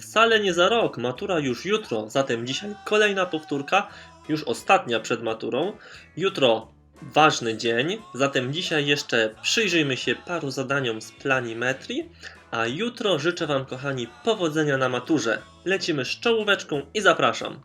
Wcale nie za rok, matura już jutro, zatem dzisiaj kolejna powtórka, już ostatnia przed maturą. Jutro ważny dzień, zatem dzisiaj jeszcze przyjrzyjmy się paru zadaniom z planimetrii, a jutro życzę Wam, kochani, powodzenia na maturze. Lecimy z czołóweczką i zapraszam.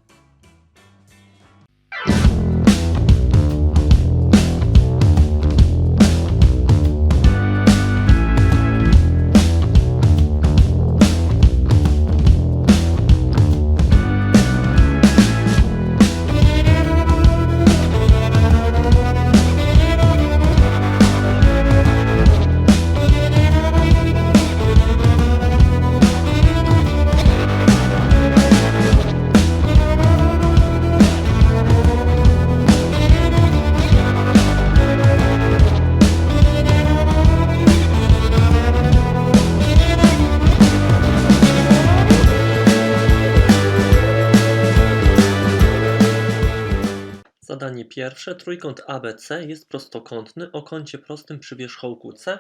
Zadanie pierwsze. Trójkąt ABC jest prostokątny o kącie prostym przy wierzchołku C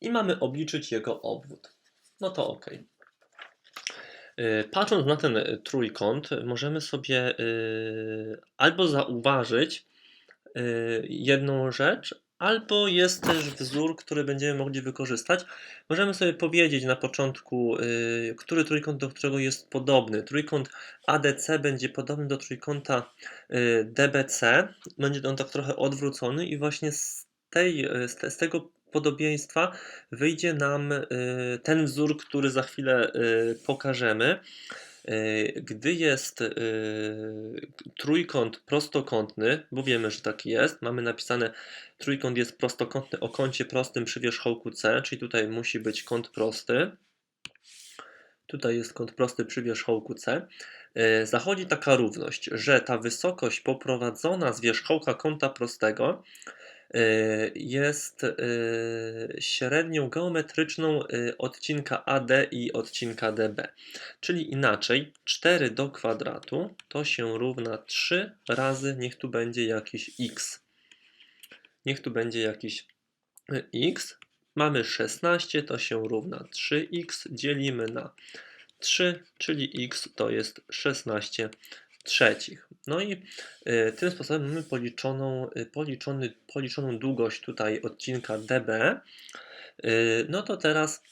i mamy obliczyć jego obwód. No to ok. Yy, Patrząc na ten y, trójkąt, możemy sobie yy, albo zauważyć yy, jedną rzecz, albo jest też wzór, który będziemy mogli wykorzystać. Możemy sobie powiedzieć na początku, yy, który trójkąt do którego jest podobny. Trójkąt ADC będzie podobny do trójkąta y, DBC. Będzie on tak trochę odwrócony i właśnie z, tej, y, z, te, z tego podobieństwa wyjdzie nam y, ten wzór, który za chwilę y, pokażemy. Y, Gdy jest y, trójkąt prostokątny, bo wiemy, że taki jest, mamy napisane trójkąt jest prostokątny o kącie prostym przy wierzchołku C, czyli tutaj musi być kąt prosty. Tutaj jest kąt prosty przy wierzchołku C. Y, Zachodzi taka równość, że ta wysokość poprowadzona z wierzchołka kąta prostego y, jest y, średnią geometryczną odcinka AD i odcinka DB. Czyli inaczej, 4 do kwadratu to się równa 3 razy, niech tu będzie jakiś x. Niech tu będzie jakiś x. Mamy 16, to się równa 3x, dzielimy na 3, czyli x to jest 16 trzecich. No i y, tym sposobem mamy policzoną, y, policzony, policzoną długość tutaj odcinka dB. Y, no to teraz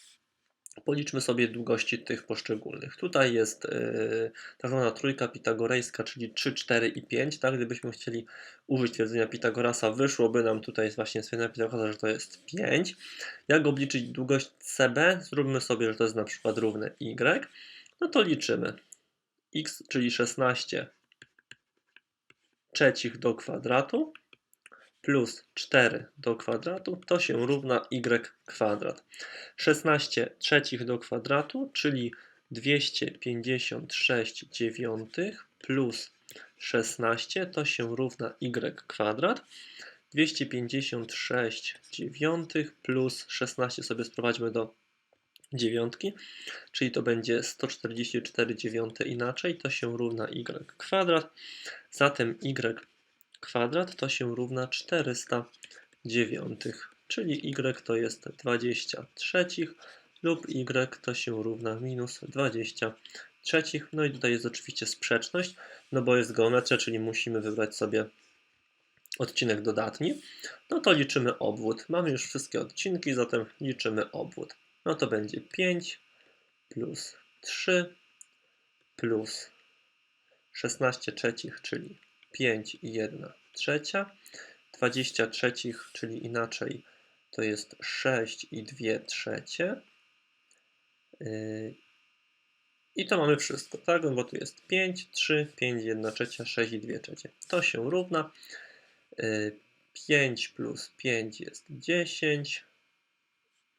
policzmy sobie długości tych poszczególnych. Tutaj jest y, tak zwana trójka pitagorejska, czyli 3, 4 i 5. Tak? Gdybyśmy chcieli użyć twierdzenia Pitagorasa, wyszłoby nam tutaj właśnie stwierdzenia Pitagorasa, że to jest 5. Jak obliczyć długość CB? Zróbmy sobie, że to jest na przykład równe y. No to liczymy. x, czyli 16 trzecich do kwadratu plus 4 do kwadratu to się równa y kwadrat. 16 trzecich do kwadratu, czyli 256 dziewiątych plus 16 to się równa y kwadrat. 256 dziewiątych plus 16 sobie sprowadźmy do dziewiątki, czyli to będzie 144 dziewiąte inaczej, to się równa y kwadrat. Zatem y kwadrat to się równa 400 dziewiątych, czyli y to jest 20 trzecich lub y to się równa minus 20 trzecich. No i tutaj jest oczywiście sprzeczność, no bo jest geometria, czyli musimy wybrać sobie odcinek dodatni. No to liczymy obwód. Mamy już wszystkie odcinki, zatem liczymy obwód. No to będzie 5 plus 3 plus 16 trzecich, czyli 5 i 1 trzecia. 20 trzecich, czyli inaczej, to jest 6 i 2 trzecie. Yy, I to mamy wszystko, tak? No bo tu jest 5, 3, 5, 1 trzecia, 6 i 2 trzecie. To się równa. Yy, 5 plus 5 jest 10.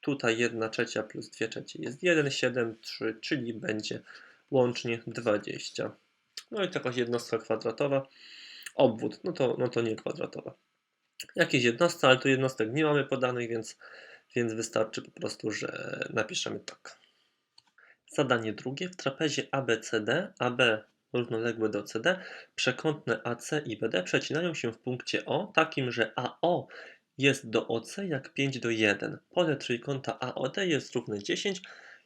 Tutaj 1 trzecia plus 2 trzecie jest 1, 7, 3, czyli będzie łącznie 20. No i to jakaś jednostka kwadratowa. Obwód, no to, no to nie kwadratowa. Jakieś jednostki, ale tu jednostek nie mamy podanych, więc, więc wystarczy po prostu, że napiszemy tak. Zadanie drugie. W trapezie ABCD, AB równoległe do CD, przekątne AC i BD przecinają się w punkcie O, takim, że AO jest do OC jak 5 do 1. Pole trójkąta AOD jest równe 10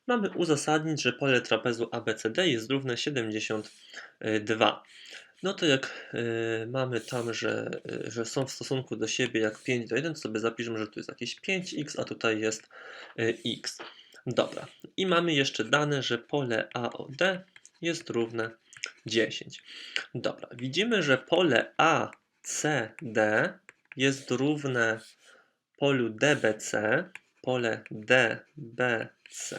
mamy uzasadnić, że pole trapezu ABCD jest równe 72. No to jak y, mamy tam, że, y, że są w stosunku do siebie jak 5 do 1, to sobie zapiszemy, że tu jest jakieś 5x, a tutaj jest y, x. Dobra. I mamy jeszcze dane, że pole AOD jest równe 10. Dobra. Widzimy, że pole ACD jest równe polu DBC, pole DBC,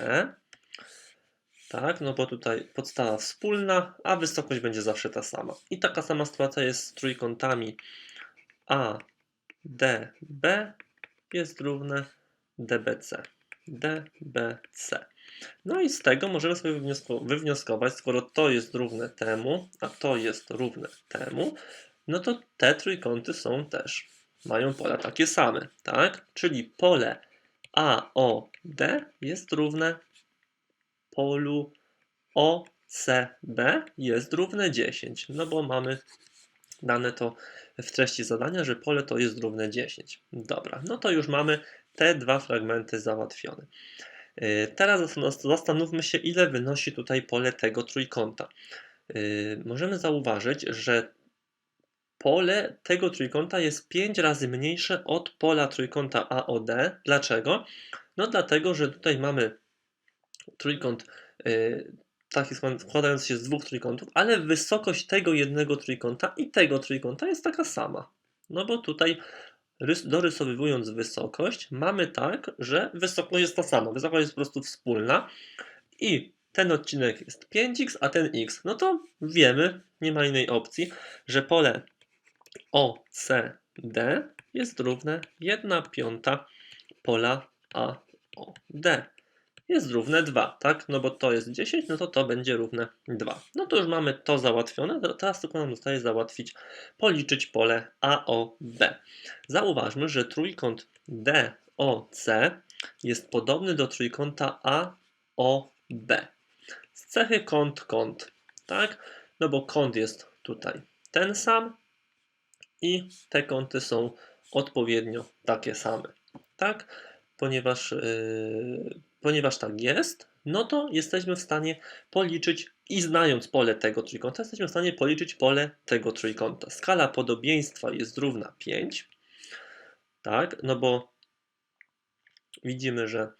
tak, no bo tutaj podstawa wspólna, a wysokość będzie zawsze ta sama. I taka sama sytuacja jest z trójkątami A, D, B jest równe DBC. DBC. No i z tego możemy sobie wywniosko wywnioskować, skoro to jest równe temu, a to jest równe temu, no to te trójkąty są też, mają pola takie same, tak? Czyli pole AOD jest równe polu OCB jest równe 10, no bo mamy dane to w treści zadania, że pole to jest równe 10. Dobra, no to już mamy te dwa fragmenty załatwione. Yy, teraz zastanówmy się, ile wynosi tutaj pole tego trójkąta. Yy, możemy zauważyć, że pole tego trójkąta jest 5 razy mniejsze od pola trójkąta AOD. Dlaczego? No dlatego, że tutaj mamy trójkąt yy, taki składający się z dwóch trójkątów, ale wysokość tego jednego trójkąta i tego trójkąta jest taka sama. No bo tutaj dorysowywując wysokość, mamy tak, że wysokość jest ta sama. Wysokość jest po prostu wspólna i ten odcinek jest 5x, a ten x. No to wiemy, nie ma innej opcji, że pole OCD jest równe 1 piąta pola AOD jest równe 2, tak? No bo to jest 10, no to to będzie równe 2. No to już mamy to załatwione, teraz tylko nam zostaje załatwić, policzyć pole AOB. Zauważmy, że trójkąt DOC jest podobny do trójkąta AOB. Z cechy kąt, kąt, tak? No bo kąt jest tutaj ten sam i te kąty są odpowiednio takie same, tak? Ponieważ yy, ponieważ tak jest, no to jesteśmy w stanie policzyć i znając pole tego trójkąta, jesteśmy w stanie policzyć pole tego trójkąta. Skala podobieństwa jest równa 5, tak, no bo widzimy, że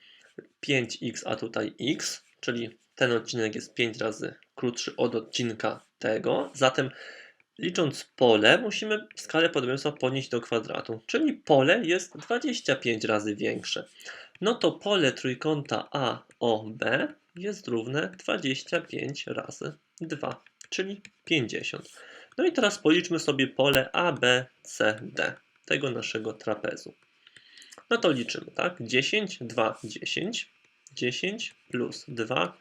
5x, a tutaj x, czyli ten odcinek jest 5 razy krótszy od odcinka tego, zatem licząc pole musimy skalę podobieństwa podnieść do kwadratu, czyli pole jest 25 razy większe no to pole trójkąta AOB jest równe 25 razy 2, czyli 50. No i teraz policzmy sobie pole ABCD tego naszego trapezu. No to liczymy, tak? 10, 2, 10, 10 plus 2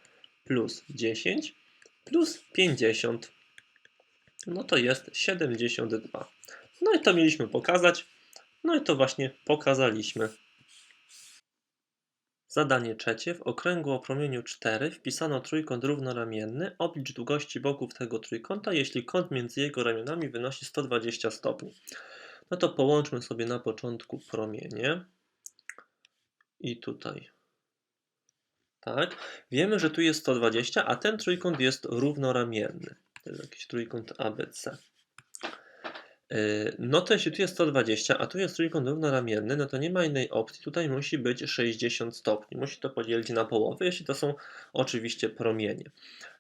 plus 10 plus 50. No to jest 72. No i to mieliśmy pokazać. No i to właśnie pokazaliśmy. Zadanie trzecie. W okręgu o promieniu 4 wpisano trójkąt równoramienny. Oblicz długości boków tego trójkąta, jeśli kąt między jego ramionami wynosi 120 stopni. No to połączmy sobie na początku promienie. I tutaj. Tak. Wiemy, że tu jest 120, a ten trójkąt jest równoramienny. Jest jakiś trójkąt ABC. Yy, no to jeśli tu jest 120, a tu jest trójkąt równoramienny, no to nie ma innej opcji. Tutaj musi być 60 stopni. Musi to podzielić na połowę, jeśli to są oczywiście promienie.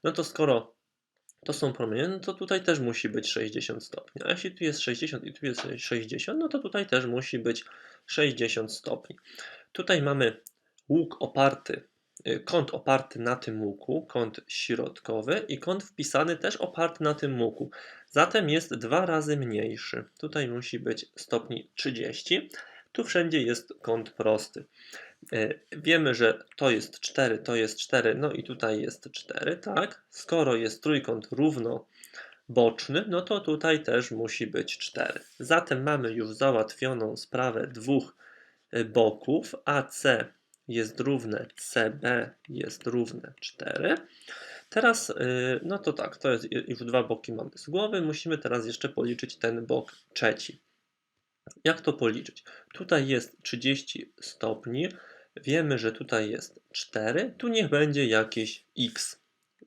No to skoro to są promienie, no to tutaj też musi być 60 stopni. A jeśli tu jest 60 i tu jest 60, no to tutaj też musi być 60 stopni. Tutaj mamy łuk oparty Y, kąt oparty na tym łuku, kąt środkowy i kąt wpisany też oparty na tym łuku. Zatem jest dwa razy mniejszy. Tutaj musi być stopni 30. Tu wszędzie jest kąt prosty. Y, wiemy, że to jest 4, to jest 4, no i tutaj jest 4, tak? Skoro jest trójkąt równoboczny, no to tutaj też musi być 4. Zatem mamy już załatwioną sprawę dwóch y, boków AC jest równe CB jest równe 4. Teraz, y, no to tak, to jest już dwa boki mamy z głowy. Musimy teraz jeszcze policzyć ten bok trzeci. Jak to policzyć? Tutaj jest 30 stopni. Wiemy, że tutaj jest 4, tu niech będzie jakieś x.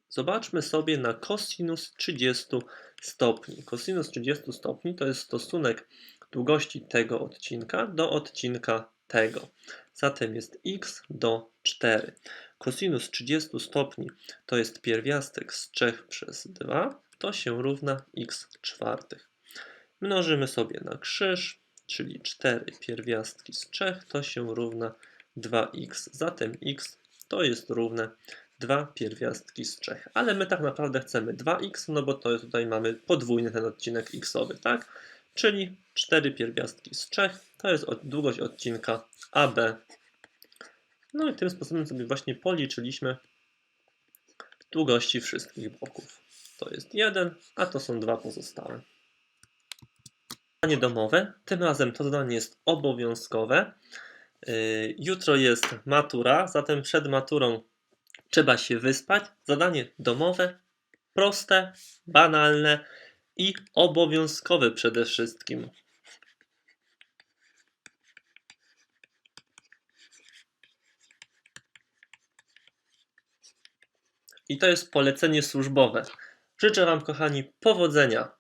Zobaczmy sobie na cosinus 30 stopni. Cosinus 30 stopni to jest stosunek długości tego odcinka do odcinka tego. Zatem jest x do 4. Cosinus 30 stopni to jest pierwiastek z 3 przez 2, to się równa x czwartych. Mnożymy sobie na krzyż, czyli 4 pierwiastki z 3 to się równa 2x. Zatem x to jest równe 2 pierwiastki z 3. Ale my tak naprawdę chcemy 2x, no bo to jest, tutaj mamy podwójny ten odcinek xowy, tak? Czyli 4 pierwiastki z 3 to jest długość odcinka AB. No i tym sposobem sobie właśnie policzyliśmy długości wszystkich boków. To jest 1, a to są dwa pozostałe. Zadanie domowe. Tym razem to zadanie jest obowiązkowe. Yy, Jutro jest matura, zatem przed maturą trzeba się wyspać. Zadanie domowe, proste, banalne i obowiązkowe przede wszystkim. I to jest polecenie służbowe. Życzę Wam, kochani, powodzenia